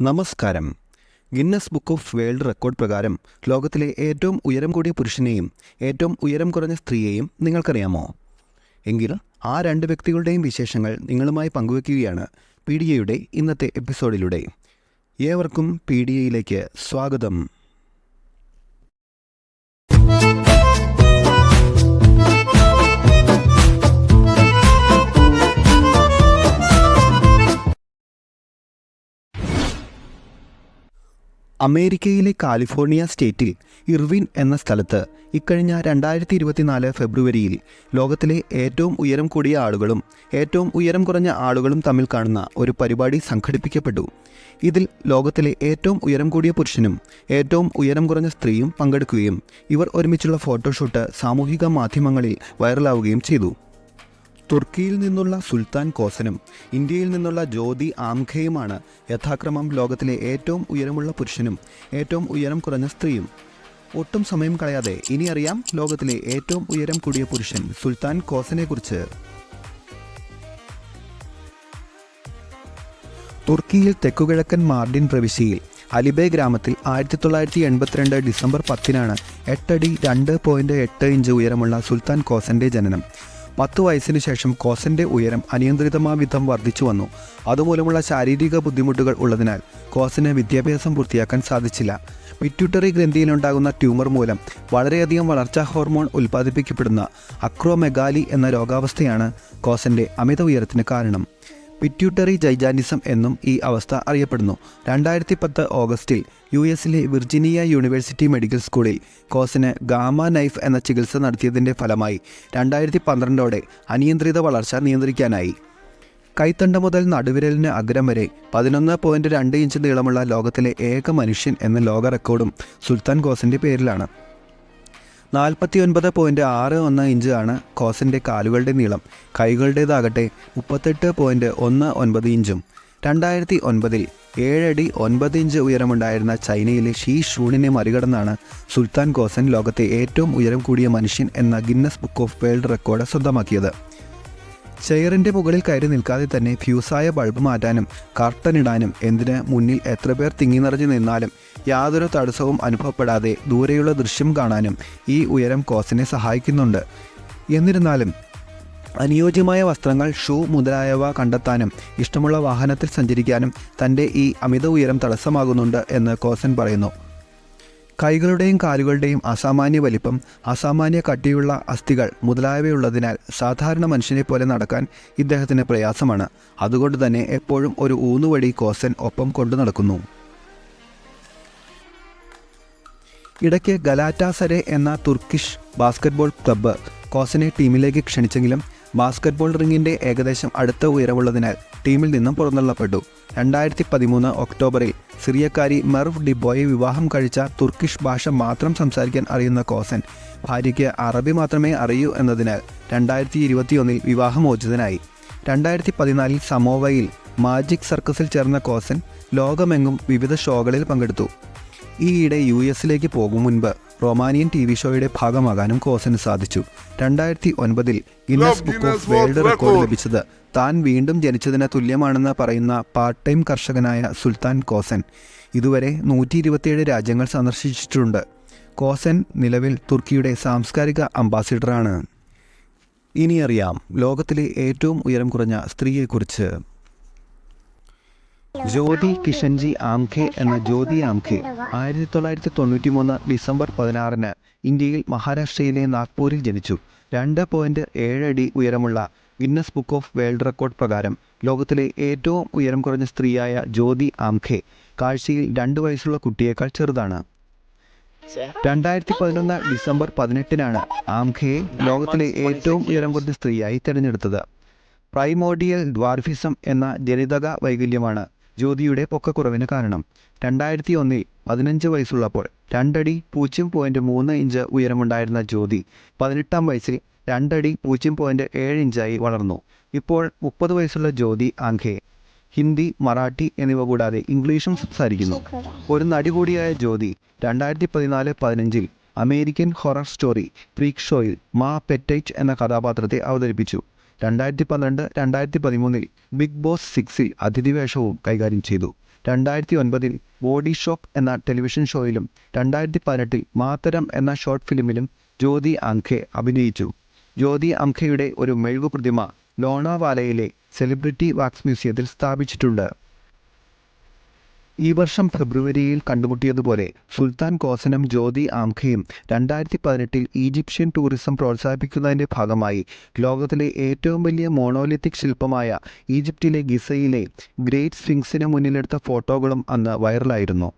നമസ്കാരം. Guinness book of world record പ്രകാരം ലോകത്തിലെ ഏറ്റവും ഉയരം കൂടിയ പുരുഷനെയും ഏറ്റവും ഉയരം കുറഞ്ഞ സ്ത്രീയെയും നിങ്ങൾക്കറിയാമോ? എങ്കിൽ ആ രണ്ട് വ്യക്തികളുടെയും വിശേഷങ്ങൾ നിങ്ങളുമായി പങ്കുവയ്ക്കുകയാണ് പി ഡി എയുടെ ഇന്നത്തെ എപ്പിസോഡിലൂടെ. ഏവർക്കും പി ഡി എയിലേക്ക് സ്വാഗതം. അമേരിക്കയിലെ കാലിഫോർണിയ സ്റ്റേറ്റിൽ ഇർവിൻ എന്ന സ്ഥലത്ത് ഇക്കഴിഞ്ഞ രണ്ടായിരത്തി ഇരുപത്തിനാല് ഫെബ്രുവരിയിൽ ലോകത്തിലെ ഏറ്റവും ഉയരം കൂടിയ ആളുകളും ഏറ്റവും ഉയരം കുറഞ്ഞ ആളുകളും തമ്മിൽ കാണുന്ന ഒരു പരിപാടി സംഘടിപ്പിക്കപ്പെട്ടു. ഇതിൽ ലോകത്തിലെ ഏറ്റവും ഉയരം കൂടിയ പുരുഷനും ഏറ്റവും ഉയരം കുറഞ്ഞ സ്ത്രീയും പങ്കെടുക്കുകയും ഇവർ ഒരുമിച്ചുള്ള ഫോട്ടോഷൂട്ട് സാമൂഹിക മാധ്യമങ്ങളിൽ വൈറലാവുകയും ചെയ്തു. തുർക്കിയിൽ നിന്നുള്ള സുൽത്താൻ കോസനും ഇന്ത്യയിൽ നിന്നുള്ള ജ്യോതി ആംഖയുമാണ് യഥാക്രമം ലോകത്തിലെ ഏറ്റവും ഉയരമുള്ള പുരുഷനും ഏറ്റവും ഉയരം കുറഞ്ഞ സ്ത്രീയും. ഒട്ടും സമയം കളയാതെ ഇനി അറിയാം ലോകത്തിലെ ഏറ്റവും ഉയരം കൂടിയ പുരുഷൻ സുൽത്താൻ കോസനെക്കുറിച്ച്. തുർക്കിയിൽ തെക്കുകിഴക്കൻ മാർഡിൻ പ്രവിശ്യയിൽ അലിബേ ഗ്രാമത്തിൽ ആയിരത്തി തൊള്ളായിരത്തി എൺപത്തിരണ്ട് ഡിസംബർ പത്തിനാണ് എട്ടടി രണ്ട് പോയിന്റ് എട്ട് ഇഞ്ച് ഉയരമുള്ള സുൽത്താൻ കോസന്റെ ജനനം. പത്തു വയസ്സിനു ശേഷം കോസന്റെ ഉയരം അനിയന്ത്രിതമാവിധം വർദ്ധിച്ചു വന്നു. അതുമൂലമുള്ള ശാരീരിക ബുദ്ധിമുട്ടുകൾ ഉള്ളതിനാൽ കോസിന് വിദ്യാഭ്യാസം പൂർത്തിയാക്കാൻ സാധിച്ചില്ല. പിറ്റ്യൂട്ടറി ഗ്രന്ഥിയിലുണ്ടാകുന്ന ട്യൂമർ മൂലം വളരെയധികം വളർച്ചാ ഹോർമോൺ ഉൽപ്പാദിപ്പിക്കപ്പെടുന്ന അക്രോമെഗാലി എന്ന രോഗാവസ്ഥയാണ് കോസന്റെ അമിത ഉയരത്തിന് കാരണം. പിറ്റ്യൂട്ടറി ജൈജാനിസം എന്നും ഈ അവസ്ഥ അറിയപ്പെടുന്നു. രണ്ടായിരത്തി പത്ത് ഓഗസ്റ്റിൽ യു എസിലെ വിർജിനിയ യൂണിവേഴ്സിറ്റി മെഡിക്കൽ സ്കൂളിൽ കോസിന് ഗാമ നൈഫ് എന്ന ചികിത്സ നടത്തിയതിന്റെ ഫലമായി രണ്ടായിരത്തി പന്ത്രണ്ടോടെ അനിയന്ത്രിത വളർച്ച നിയന്ത്രിക്കാനായി. കൈത്തണ്ട മുതൽ നടുവിരലിന് അഗ്രം വരെ പതിനൊന്ന് പോയിന്റ് രണ്ട് ഇഞ്ച് നീളമുള്ള ലോകത്തിലെ ഏക മനുഷ്യൻ എന്ന ലോക റെക്കോർഡും സുൽത്താൻ കോസിന്റെ പേരിലാണ്. നാൽപ്പത്തി ഒൻപത് പോയിന്റ് ആറ് ഒന്ന് ഇഞ്ച് ആണ് കോസിന്റെ കാലുകളുടെ നീളം. കൈകളുടേതാകട്ടെ മുപ്പത്തെട്ട് പോയിന്റ് ഒന്ന് ഒൻപത് ഇഞ്ചും. രണ്ടായിരത്തി ഒൻപതിൽ ഏഴടി ഒൻപത് ഇഞ്ച് ഉയരമുണ്ടായിരുന്ന ചൈനയിലെ ഷീ ഷൂണിനെ മറികടന്നാണ് സുൽത്താൻ കോസൻ ലോകത്തെ ഏറ്റവും ഉയരം കൂടിയ മനുഷ്യൻ എന്ന Guinness book of world record സ്വന്തമാക്കിയത്. ചെയറിന്റെ മുകളിൽ കയറി നിൽക്കാതെ തന്നെ ഫ്യൂസായ ബൾബ് മാറ്റാനും കർട്ടനിടാനും എന്തിന് മുന്നിൽ എത്ര പേർ തിങ്ങി നിറഞ്ഞു നിന്നാലും യാതൊരു തടസ്സവും അനുഭവപ്പെടാതെ ദൂരെയുള്ള ദൃശ്യം കാണാനും ഈ ഉയരം കോസിനെ സഹായിക്കുന്നുണ്ട്. എന്നിരുന്നാലും അനുയോജ്യമായ വസ്ത്രങ്ങൾ ഷൂ മുതലായവ കണ്ടെത്താനും ഇഷ്ടമുള്ള വാഹനത്തിൽ സഞ്ചരിക്കാനും തന്റെ ഈ അമിത ഉയരം തടസ്സമാകുന്നുണ്ട് എന്ന് കോസൻ പറയുന്നു. കൈകളുടെയും കാലുകളുടെയും അസാമാന്യ വലിപ്പം അസാമാന്യ കട്ടിയുള്ള അസ്ഥികൾ മുതലായവയുള്ളതിനാൽ സാധാരണ മനുഷ്യനെ പോലെ നടക്കാൻ ഇദ്ദേഹത്തിന് പ്രയാസമാണ്. അതുകൊണ്ട് തന്നെ എപ്പോഴും ഒരു ഊന്നുവടി കോസൻ ഒപ്പം കൊണ്ടു നടക്കുന്നു. ഇടയ്ക്ക് ഗലാറ്റാസരെ എന്ന തുർക്കിഷ് ബാസ്കറ്റ്ബോൾ ക്ലബ്ബ് കോസിനെ ടീമിലേക്ക് ക്ഷണിച്ചെങ്കിലും ബാസ്കറ്റ്ബോൾ റിങ്ങിന്റെ ഏകദേശം അടുത്ത ഉയരവുള്ളതിനാൽ ടീമിൽ നിന്നും പുറന്തള്ളപ്പെട്ടു. രണ്ടായിരത്തി പതിമൂന്ന് ഒക്ടോബറിൽ സിറിയക്കാരി മെർവ് ഡിബോയെ വിവാഹം കഴിച്ച തുർക്കിഷ് ഭാഷ മാത്രം സംസാരിക്കാൻ അറിയുന്ന കോസൻ ഭാര്യയ്ക്ക് അറബി മാത്രമേ അറിയൂ എന്നതിനാൽ രണ്ടായിരത്തി ഇരുപത്തിയൊന്നിൽ വിവാഹമോചിതനായി. രണ്ടായിരത്തി പതിനാലിൽ സമോവയിൽ മാജിക് സർക്കസിൽ ചേർന്ന കോസൻ ലോകമെങ്ങും വിവിധ ഷോകളിൽ പങ്കെടുത്തു. ഈയിടെ യു എസിലേക്ക് പോകും മുൻപ് റൊമാനിയൻ ടി വി ഷോയുടെ ഭാഗമാകാനും കോസന് സാധിച്ചു. രണ്ടായിരത്തി ഒൻപതിൽ Guinness book of world record ലഭിച്ചത്. താൻ വീണ്ടും ജനിച്ചതിന് തുല്യമാണെന്ന് പറയുന്ന പാർട്ട് ടൈം കർഷകനായ സുൽത്താൻ കോസൻ ഇതുവരെ നൂറ്റി ഇരുപത്തിയേഴ് രാജ്യങ്ങൾ സന്ദർശിച്ചിട്ടുണ്ട്. കോസൻ നിലവിൽ തുർക്കിയുടെ സാംസ്കാരിക അംബാസിഡറാണ്. ഇനിയറിയാം ലോകത്തിലെ ഏറ്റവും ഉയരം കുറഞ്ഞ സ്ത്രീയെക്കുറിച്ച്. ജ്യോതി കിഷൻജി ആംഖെ എന്ന ജ്യോതി ആംഖെ ആയിരത്തി തൊള്ളായിരത്തി തൊണ്ണൂറ്റി മൂന്ന് ഡിസംബർ പതിനാറിന് ഇന്ത്യയിൽ മഹാരാഷ്ട്രയിലെ നാഗ്പൂരിൽ ജനിച്ചു. രണ്ട് പോയിന്റ് ഏഴ് അടി ഉയരമുള്ള Guinness book of world record പ്രകാരം ലോകത്തിലെ ഏറ്റവും ഉയരം കുറഞ്ഞ സ്ത്രീയായ ജ്യോതി ആംഖെ കാഴ്ചയിൽ രണ്ട് വയസ്സുള്ള കുട്ടിയേക്കാൾ ചെറുതാണ്. രണ്ടായിരത്തി പതിനൊന്ന് ഡിസംബർ പതിനെട്ടിനാണ് ആംഖയെ ലോകത്തിലെ ഏറ്റവും ഉയരം കുറഞ്ഞ സ്ത്രീയായി തിരഞ്ഞെടുത്തത്. പ്രൈമോഡിയൽ ദ്വാർഫിസം എന്ന ജനിതക വൈകല്യമാണ് ജ്യോതിയുടെ പൊക്കക്കുറവിന് കാരണം. രണ്ടായിരത്തി ഒന്നിൽ പതിനഞ്ച് വയസ്സുള്ളപ്പോൾ രണ്ടടി പൂജ്യം പോയിന്റ് മൂന്ന് ഇഞ്ച് ഉയരമുണ്ടായിരുന്ന ജ്യോതി പതിനെട്ടാം വയസ്സിൽ രണ്ടടി പൂജ്യം പോയിന്റ് ഏഴ് ഇഞ്ചായി വളർന്നു. ഇപ്പോൾ മുപ്പത് വയസ്സുള്ള ജ്യോതി ആംഖെ ഹിന്ദി മറാഠി എന്നിവ കൂടാതെ ഇംഗ്ലീഷും സംസാരിക്കുന്നു. ഒരു നടി കൂടിയായ ജ്യോതി രണ്ടായിരത്തി പതിനാല് പതിനഞ്ചിൽ അമേരിക്കൻ ഹൊറർ സ്റ്റോറി ഫ്രീക് ഷോയിൽ മാ പെറ്റൈറ്റ് എന്ന കഥാപാത്രത്തെ അവതരിപ്പിച്ചു. രണ്ടായിരത്തി പന്ത്രണ്ട് രണ്ടായിരത്തി പതിമൂന്നിൽ ബിഗ് ബോസ് സിക്സിൽ അതിഥി വേഷവും കൈകാര്യം ചെയ്തു. രണ്ടായിരത്തി ഒൻപതിൽ ബോഡി ഷോപ്പ് എന്ന ടെലിവിഷൻ ഷോയിലും രണ്ടായിരത്തി പതിനെട്ടിൽ മാത്തരം എന്ന ഷോർട്ട് ഫിലിമിലും ജ്യോതി അംഖെ അഭിനയിച്ചു. ജ്യോതി അംഖയുടെ ഒരു മെഴുകു പ്രതിമ ലോണാവാലയിലെ സെലിബ്രിറ്റി വാക്സ് മ്യൂസിയത്തിൽ സ്ഥാപിച്ചിട്ടുണ്ട്. ഈ വർഷം ഫെബ്രുവരിയിൽ കണ്ടുമുട്ടിയതുപോലെ സുൽത്താൻ കോസനം ജ്യോതി ആംഖയും രണ്ടായിരത്തി പതിനെട്ടിൽ ഈജിപ്ഷ്യൻ ടൂറിസം പ്രോത്സാഹിപ്പിക്കുന്നതിന്റെ ഭാഗമായി ലോകത്തിലെ ഏറ്റവും വലിയ മോണോലിത്തിക് ശില്പമായ ഈജിപ്തിലെ ഗിസയിലെ ഗ്രേറ്റ് സ്ഫിങ്സിന് മുന്നിലെടുത്ത ഫോട്ടോകളും അന്ന് വൈറലായിരുന്നു.